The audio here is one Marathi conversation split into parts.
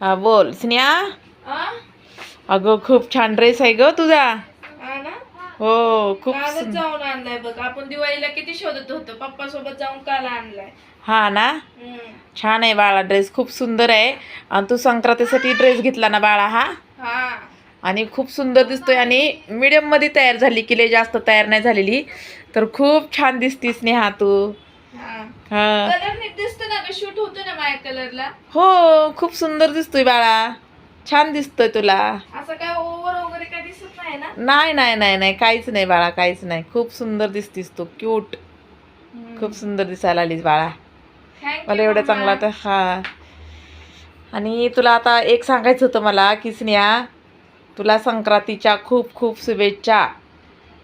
हा बोल. स्नेहा? अगं खूप छान ड्रेस आहे ग तुझा. हा ना? खूप कालच जाऊन आणलाय बघ. आपण दिवाळीला किती शोधत होतो. पप्पा सोबत जाऊन काल आणलाय. हा ना. छान आहे बाळा ड्रेस खूप सुंदर आहे. आणि तू संक्रांतीसाठी ड्रेस घेतला ना बाळा हा? आणि खूप सुंदर दिसतोय आणि मीडियममध्ये तयार झाली की लय जास्त तयार नाही झालेली. तर खूप छान दिसतीस नेहा तू. हा. हा. कलर नीट दिसतो ना ग? शूट होतो ना माझ्या कलरला हो खूप सुंदर दिसतोय बाळा. छान दिसतोय तुला. असं काय ओव्हर वगैरे काय दिसत नाही ना? नाही नाही नाही नाही. काहीच नाही बाळा काहीच नाही. खूप सुंदर दिसतीस तू. क्यूट खूप सुंदर दिसायला आलीस बाळा. मला एवढं चांगला तर हा. आणि तुला आता एक सांगायचं होतं मला की स्नेहा तुला संक्रांतीच्या खूप खूप शुभेच्छा.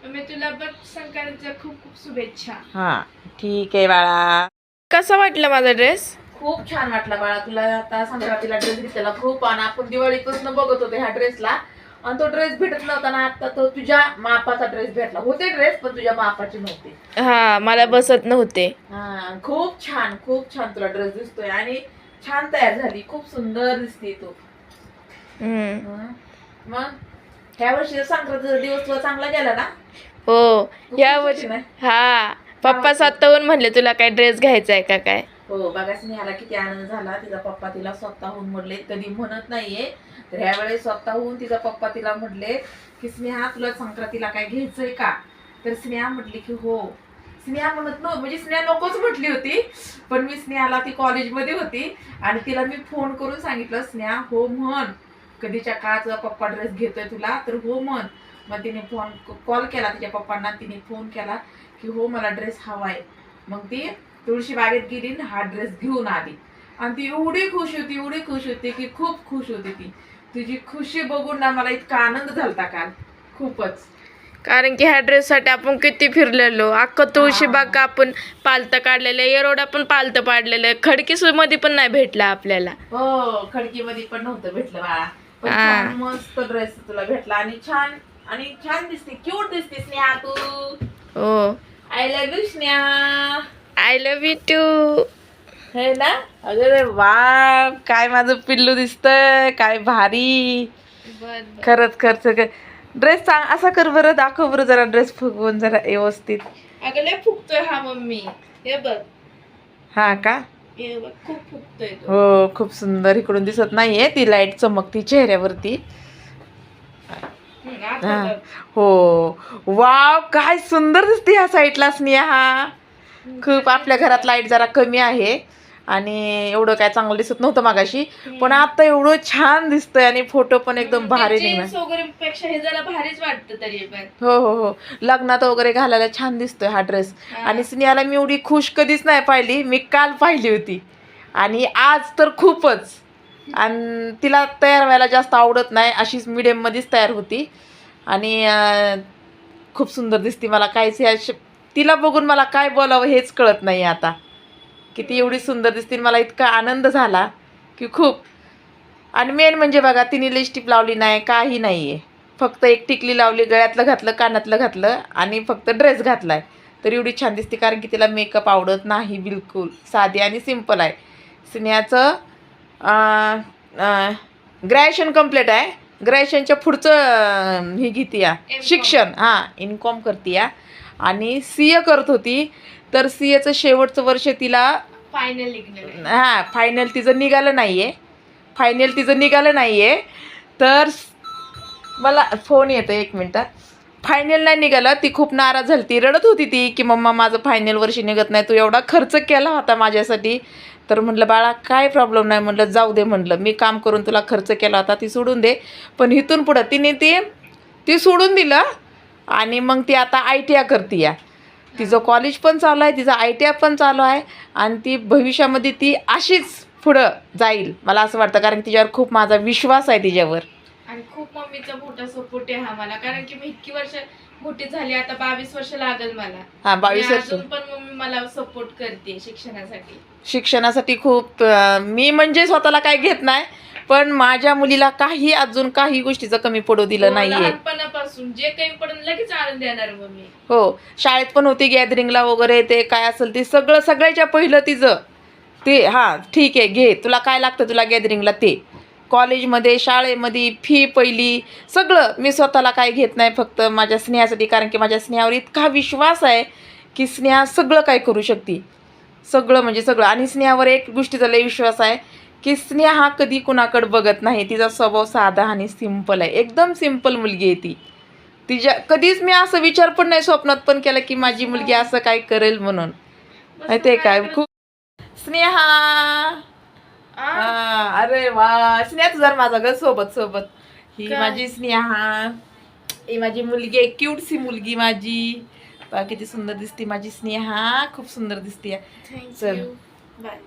मी तुला संक्रांतीच्या खूप खूप शुभेच्छा. हा ठीक आहे बाळा. कसा वाटला माझा ड्रेस खूप छान वाटला बाळा. तुला आता संक्रांतीला ड्रेस घेतलेला खूप आणि आपण दिवाळीपासून बघत होते ह्या ड्रेसला आणि तो ड्रेस भेटत नव्हता ना आता तो तुझ्या मापाचा ड्रेस भेटला. होते ड्रेस पण तुझ्या मापाचे नव्हते. हा मला बसत नव्हते. हा खूप छान खूप छान तुला ड्रेस दिसतोय आणि छान तयार झाली. खूप सुंदर दिसते तू. हं. मग? ह्या वर्षी संक्रांतीचा दिवस तुला चांगला गेला ना? हो या वर्षी? हा पप्पा स्वतःहून म्हणले तुला काय ड्रेस घ्यायचा आहे का काय? हो बघा स्नेहाला किती आनंद झाला. तिचा पप्पा तिला स्वतःहून म्हणले कधी म्हणत नाहीये. तर ह्या वेळेस स्वतःहून तिचा पप्पा तिला म्हणले की स्नेहा तुला संक्रांतीला काय घ्यायचंय का? तर स्नेहा म्हटली की हो. स्नेहा म्हणत नव्हती म्हणजे स्नेहा नकोच म्हटली होती पण मी स्नेहाला ती कॉलेजमध्ये होती आणि तिला मी फोन करून सांगितलं स्नेहा हो म्हण. कधीच्या काळात तुझा पप्पा ड्रेस घेतोय तुला तर हो म्हण. मग तिने फोन कॉल केला तिच्या पप्पांना तिने फोन केला की हो मला ड्रेस हवाय. मग ती तुळशी बागेत गेली हा ड्रेस घेऊन आली. आणि ती एवढी खुश होती एवढी खुश होती की खूप खुश होती ती. तुझी खुशी बघून ना मला इतका आनंद झालता काल. खूपच. कारण की ह्या ड्रेससाठी आपण किती फिरलेलो. अख्खं तुळशीबाग आपण पालतं काढलेलं आहे येरोडा पण पालतं पाडलेलं. आहे खडकी मध्ये पण नाही भेटला आपल्याला. हो खडकीमध्ये पण नव्हतं भेटलं बाळा. पण हा. मस्त ड्रेस तुला भेटला आणि छान आणि छान दिसते क्यूट दिसते स्नेहा तू. हो. I love you Sneha. I love you too हे ना? अरे वा काय माझं पिल्लू दिसतंय काय भारी. खरंच खरंच ड्रेस सांग असा कर बरं दाखव बरं जरा ड्रेस फुगवून जरा व्यवस्थित. अगं लय फुगतोय हा मम्मी. हे बघ. हा का? हे खूप हो सुंदर इकडून दिसत नाहीये ती लाइट चमकती चेहऱ्यावरती. हा. हो. वाव काय सुंदर दिसते ह्या साईडला स्नेहा. खूप आपल्या घरात लाइट जरा कमी आहे. आणि एवढं काय चांगलं दिसत नव्हतं मागाशी. पण आता एवढं छान दिसतंय आणि फोटो पण एकदम भारी निघणार. पेक्षा हे जरा भारीच वाटतं तरी पण. हो हो हो. लग्नात वगैरे घालायला छान दिसतोय हा ड्रेस. आणि स्नेहाला मी एवढी खुश कधीच नाही पाहिली. मी काल पाहिली होती. आणि आज तर खूपच. आणि तिला तयार व्हायला जास्त आवडत नाही. अशीच मिडियममध्येच तयार होती. आणि अं, खूप सुंदर दिसते. मला काहीच ह्या श- तिला बघून मला काय बोलावं हेच कळत नाही आता. किती एवढी सुंदर दिसते मला इतका आनंद झाला की खूप. आणि मेन म्हणजे बघा तिने लिपस्टिक लावली नाही काही नाही आहे फक्त एक टिकली लावली गळ्यातलं घातलं कानातलं घातलं आणि फक्त ड्रेस घातलाय. तर एवढी छान दिसते कारण की तिला मेकअप आवडत नाही बिलकुल. साधी आणि सिंपल आहे. स्नेहाचं ग्रॅज्युएशन कंप्लीट आहे. ग्रॅज्युएशनच्या पुढचं हे घेते या. शिक्षण. हां इन्कॉम करते या आणि सी ए करत होती. तर सी एचं शेवटचं वर्ष तिला फायनल निघणार हां फायनल तिचं निघालं नाही आहे फायनल तिचं निघालं नाही आहे तर मला फोन येतो एक मिनटं. फायनल नाही निघालं ती खूप नाराज झाली. ती रडत होती ती की मम्मा माझं फायनल वर्षी निघत नाही. तू एवढा खर्च केला होता माझ्यासाठी. तर म्हटलं बाळा काय प्रॉब्लेम नाही. म्हटलं जाऊ दे म्हटलं. मी काम करून तुला खर्च केला होता ती सोडून दे. पण इथून पुढं तिने ती ती सोडून दिलं आणि मग ती आता आय टी आय करते या तिचं कॉलेज पण चालू आहे तिचं आय टी आय पण चालू आहे आणि ती भविष्यामध्ये ती अशीच पुढं जाईल. मला असं वाटतं कारण तिच्यावर खूप माझा विश्वास आहे तिच्यावर. आणि खूप मम्मीचा मोठा सपोर्ट आहे हा मला कारण की मी इतकी वर्ष मोठी झाली आता बावीस वर्ष लागल मला. हां बावीस वर्ष. अजून पण मम्मी मला सपोर्ट करते शिक्षणासाठी. शिक्षणासाठी खूप मी म्हणजे स्वतःला काय घेत नाही पण माझ्या मुलीला काही अजून काही गोष्टीचं कमी पडू दिलं हो, नाहीये. लहानपणापासून जे काही पडून लगेच आनंद देणार मम्मी हो शाळेत पण होती गॅदरिंगला वगैरे ते काय असेल ते सगळं सगळ्याच्या पहिलं तिचं. ते हां ठीक आहे घे तुला काय लागतं तुला गॅदरिंगला ते. कॉलेजमध्ये शाळेमध्ये फी पहिली सगळं. मी स्वतःला काय घेत नाही फक्त माझ्या स्नेहासाठी कारण की माझ्या स्नेहावर इतका विश्वास आहे की स्नेहा सगळं काय करू शकते. सगळं म्हणजे सगळं. आणि स्नेहावर एक गोष्टीचा लय विश्वास आहे की स्नेहा हा कधी कुणाकडे बघत नाही. तिचा स्वभाव साधा आणि सिंपल आहे. एकदम सिंपल मुलगी आहे ती. तिच्या कधीच मी असं विचार पण नाही स्वप्नात पण केला की माझी मुलगी असं काय करेल म्हणून. माहितीये काय? खूप स्नेहा. हा, अरे वा. स्नेहा तुझा माझा ग सोबत सोबत. ही काय? माझी स्नेहा. ही माझी मुलगी आहे. क्यूटसी मुलगी माझी. पहा किती सुंदर दिसते माझी स्नेहा. खूप सुंदर दिसते चल. बाय